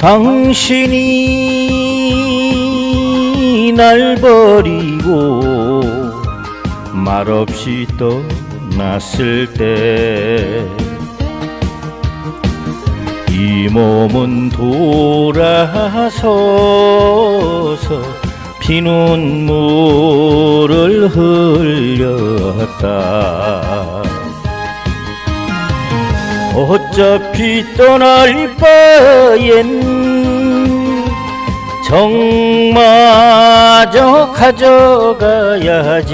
당신이 날 버리고 말없이 떠났을 때 이 몸은 돌아서서 피눈물을 흘렸다 어차피 떠날 바엔 정마저 가져가야지.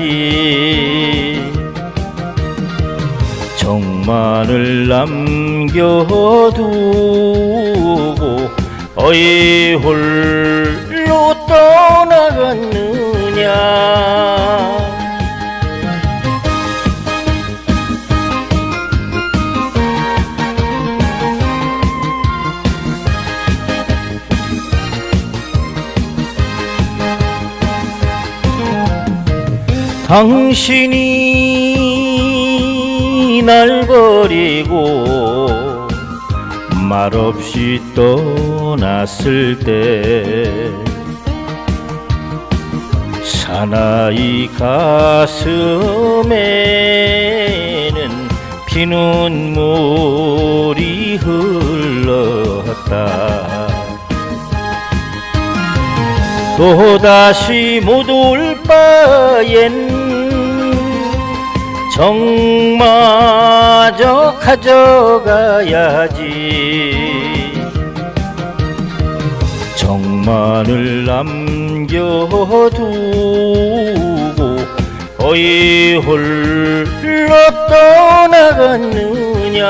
정만을 남겨두고 어이 홀로 떠나갔느 당신이 날 버리고 말없이 떠났을 때 사나이 가슴에는 피눈물이 흘렀다 또다시 못 올 바엔 정마저 가져가야지. 정만을 남겨두고 어이 홀로 떠나갔느냐